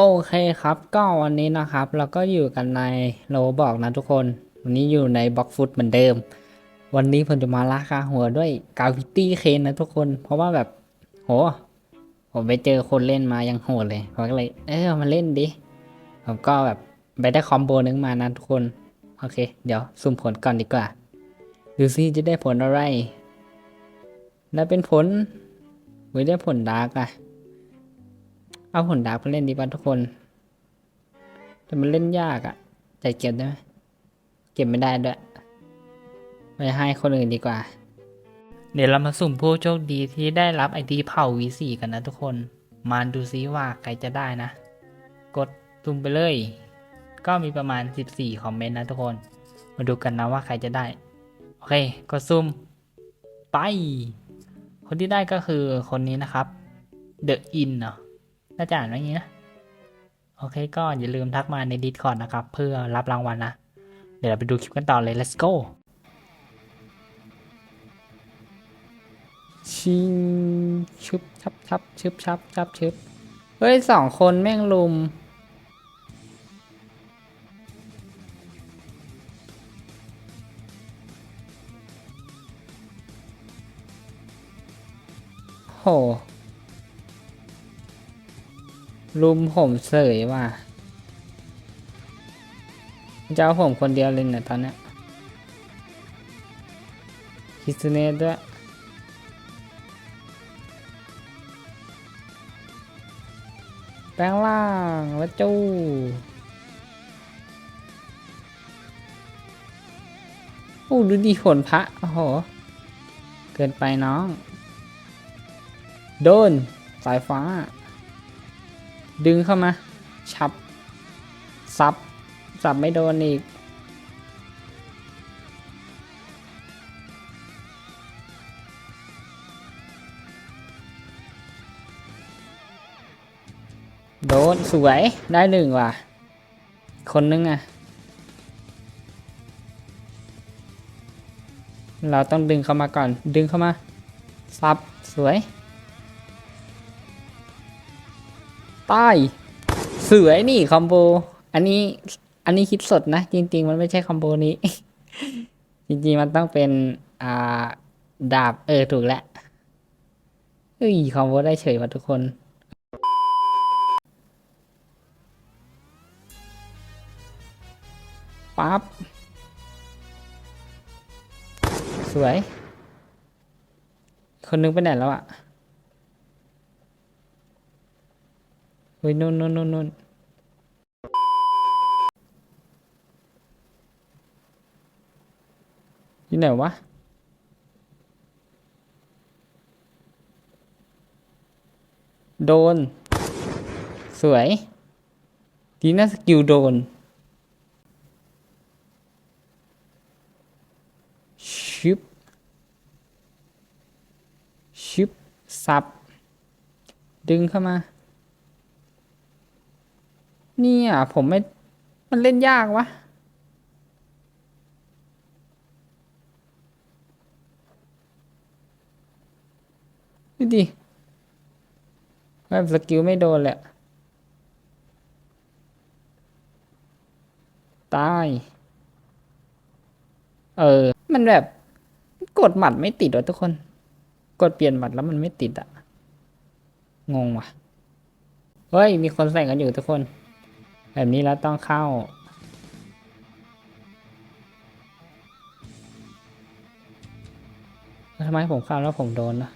โอเคครับ ก็วันนี้นะครับ เราก็อยู่กันในโลบอกนะทุกคน วันนี้อยู่ในบล็อกฟุตเหมือนเดิม วันนี้ผมจะมาลาคาหัวด้วยกาวิตี้เคนนะทุกคน เพราะว่าแบบ โห ผมไปเจอคนเล่นมายังโหดเลยผมก็เลย เออมาเล่นดิ ผมก็แบบไปได้คอมโบนึงมานะทุกคน โอเค เดี๋ยวสุ่มผลก่อนดีกว่า ดูซิจะได้ผลอะไรได้เป็นผลไว้ได้ผลดาร์กอะ เอาผลดาบมาเล่นดีป่ะทุกคน แต่มันเล่นยากอะ่ะ ใจเก็บได้ไหมเก็บไม่ได้ด้วยไปให้คนอื่นดีกว่า เดี๋ยวเรามาสุ่มผู้โชคดีที่ได้รับไอดีเผ่า V4 กันนะทุกคน มาดูซิว่าใครจะได้นะ กดสุ่มไปเลย ก็มีประมาณ 14 คอมเมนต์นะทุกคน มาดูกันนะว่าใครจะได้ โอเค กดซุ่มไป คนที่ได้ก็คือคนนี้นะครับ The In เนาะ น่าจะอ่านว่างี้นะ โอเคก็อย่าลืมทักมาใน Discord นะครับ เพื่อรับรางวัลนะเดี๋ยวเราไปดูคลิปกันต่อเลย let's go ชิงชุบชับชับชึบชับชับชึบเฮ้ยสองคนแม่งลุม โห ลุมผมเสยว่ะจะเอาผมคนเดียวเลยเนี่ยตอนนี้ยคิสเนตด้วยแปลงล่างแล้วจู้โอ้ดูดีผลพระโอ้โห เกินไปน้อง โดน สายฟ้า ดึงเข้ามาชับ ซับ ซับไม่โดนอีก โดน สวย ได้หนึ่งว่ะ คนนึงอะ เราต้องดึงเข้ามาก่อน ดึงเข้ามา ซับ สวย ใต้สวยนี่คอมโบ อันนี้ อันนี้คิดสดนะ จริง ๆ มันไม่ใช่คอมโบนี้ จริงๆ มันต้องเป็น อ่า ดาบ เออ ถูกแล้วเฮ้ย คอมโบได้เฉยว่ะทุกคน ปั๊บ สวย คนนึงไปไหนแล้วอะ เฮ้ยนู่นนู่นนู่นนู่นยู่ไหนวะโดน สวยดีน่าสกิลโดนชิบชิบสับ ดึงเข้ามา เนี่ยผมไม่ มันเล่นยากวะ ดูดิแบบสกิลไม่โดนเละ ตาย เออ มันแบบ กดหมัดไม่ติดวะทุกคน กดเปลี่ยนหมัดแล้วมันไม่ติดอะงงว่ะ เฮ้ย มีคนใส่กันอยู่ทุกคน แบบนี้แล้วต้องเข้าแล้วทำไมผมเข้าแล้วผมโดนนะ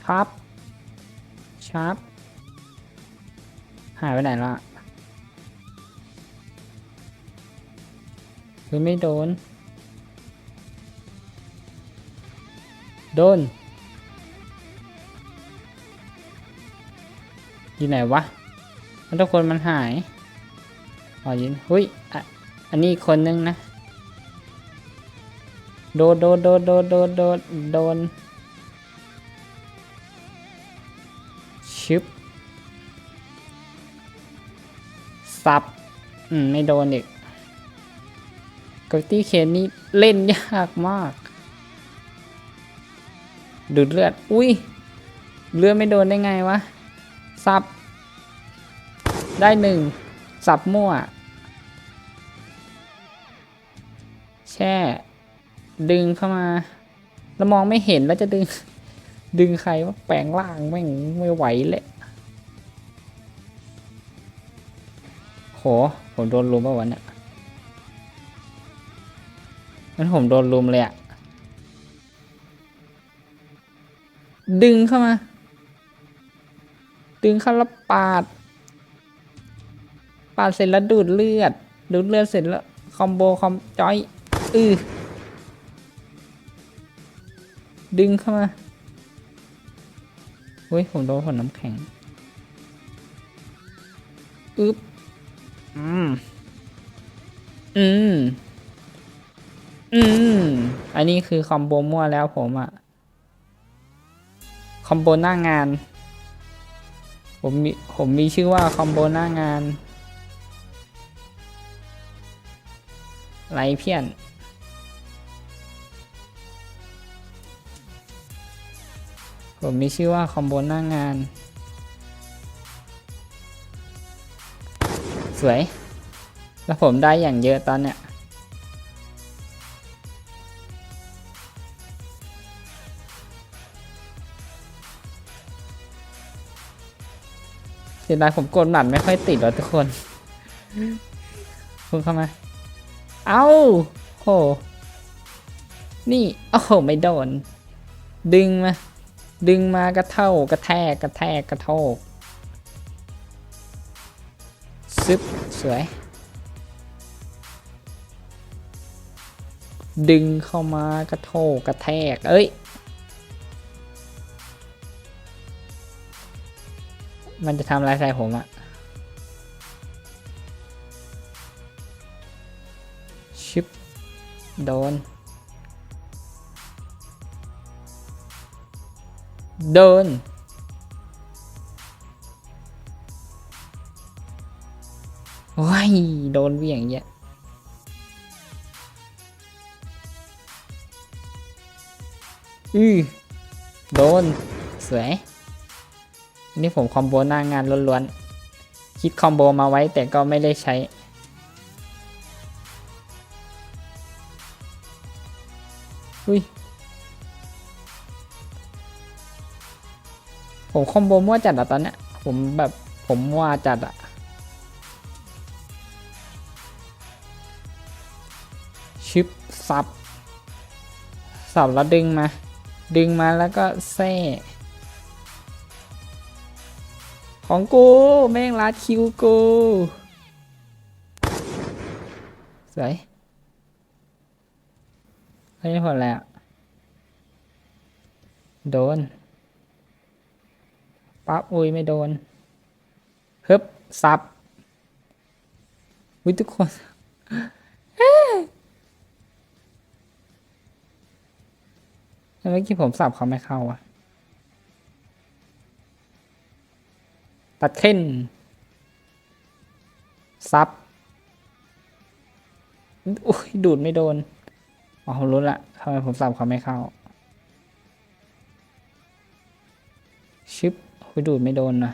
ชาร์ปชาร์ปหายไปไหนละคือไม่โดน โดน อยู่ไหนวะมันทุกคนมันหายอ๋อยินหุยอะอันนี้คนนึงนะ โดนโดนโดนโดนโดนโดนโดนชึบสับอืม ไม่โดนอีกกตี้เคนนี่เล่นยากมาก ดูดเลือด อุ้ย เลือดไม่โดนได้ไงวะ สับ ได้หนึ่งสับมั่ว แช่ ดึงเข้ามาแล้วมองไม่เห็นแล้วจะดึง ดึงใครว่าแปลงร่างแม่งไม่ไหวเลยโห ผมโดนลุมป่ะวันเนี่ยงั้นผมโดนลุมเลยอะดึงเข้ามา ดึงเข้าแล้วปาด ปาดเสร็จแล้วดูดเลือด ดูดเลือดเสร็จแล้วคอมโบคอมจอยอือดึงเข้ามาเฮ้ย ผมโดนผลน้ำแข็ง อึ๊บ อืม อืม อืม อันนี้คือคอมโบมั่วแล้วผมอะคอมโบหน้างาน ผมมีผมมีชื่อว่าคอมโบหน้างานไรเพี้ยน ผมมีชื่อว่าคอมโบหน้างาน สวย แล้วผมได้อย่างเยอะตอนเนี้ย เสียดายผมกดหมัดไม่ค่อยติดหรอทุกคนคุณเข้ามา เอ้าโห นี่ โอ้โห ไม่โดน ดึงมา ดึงมากระเท่ากระแทกกระแทกกระโทกซึบสวย ดึงเข้ามากระโทกกระแทก เอ้ย มันจะทำอะไรใส่ผมอะชิปโดน โดน ว้ายโดนเวี่ยงเยอะอือโดน สวย นนี้ผมคอมโบหน้างานล้วนๆ คิดคอมโบมาไว้แต่ก็ไม่ได้ใช้ อุ้ย ผมคอมโบมั่วจัดอะตอนเนี้ย ผมแบบผมมั่วจัดอะชิปสับ สับแล้วดึงมา ดึงมาแล้วก็แซ่ ของกูแม่งลัดคิวกูสวยเฮ้ยพอแล้วโดน ปั๊บอุ้ยไม่โดนฮึบสับวิทุกคนเมื่อกี้ผมสับเขาไม่เข้าอะ ตัดขึ้นซับอุ้ยดูดไม่โดน อ๋อผมรู้ละทำไมผมสับเขาไม่เข้า ชึบคุยดูดไม่โดนนะ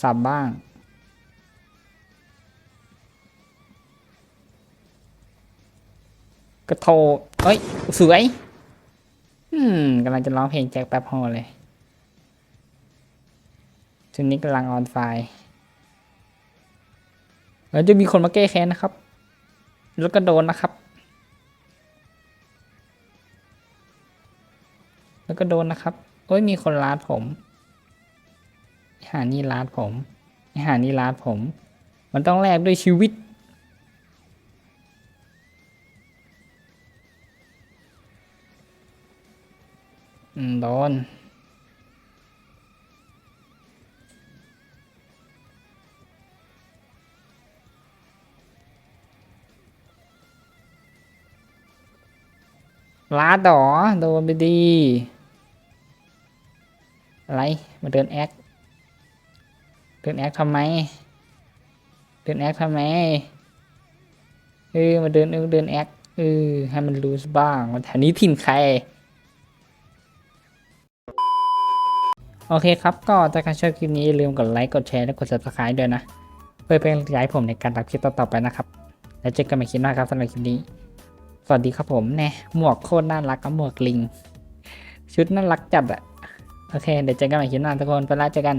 สับบ้าง กระโทเอ้ย สวย อืมกำลังจะร้องเพลงแจ็คแป๊บโฮลเลยชุดนี้กำลังออนไฟแล้วจะมีคนมาแก้แค้นนะครับ แล้วก็โดนนะครับ แล้วก็โดนนะครับ โอ้ยมีคนลาดผมไอหานี่ลาดผมไอหานี่ลาดผม มันต้องแลกด้วยชีวิต อืมโดนลาดดอโดนไปดี อะไร มาเดินแอคเดินแอคทำไม เดินแอคทำไม เออ มาเดินเออเดินแอคเออให้มันรู้บ้างว่าแถวนี้ถิ่นใคร โอเคครับ ก็ถ้าใครชอบคลิปนี้อย่าลืมกดไลค์ กดแชร์ และกด subscribe ด้วยนะ เพื่อเป็นกำลังใจให้ผมในการทำคลิปต่อๆไปนะครับ แล้วเจอกันใหม่คลิปหน้าครับสำหรับคลิปนี้ สวัสดีครับผมแน่หมวกโคตรน่ารักกับหมวกลิง ชุดน่ารักจัดอะโอเค เดี๋ยวเจอกันใหม่คลิปหน้าทุกคน ไปละเจอกัน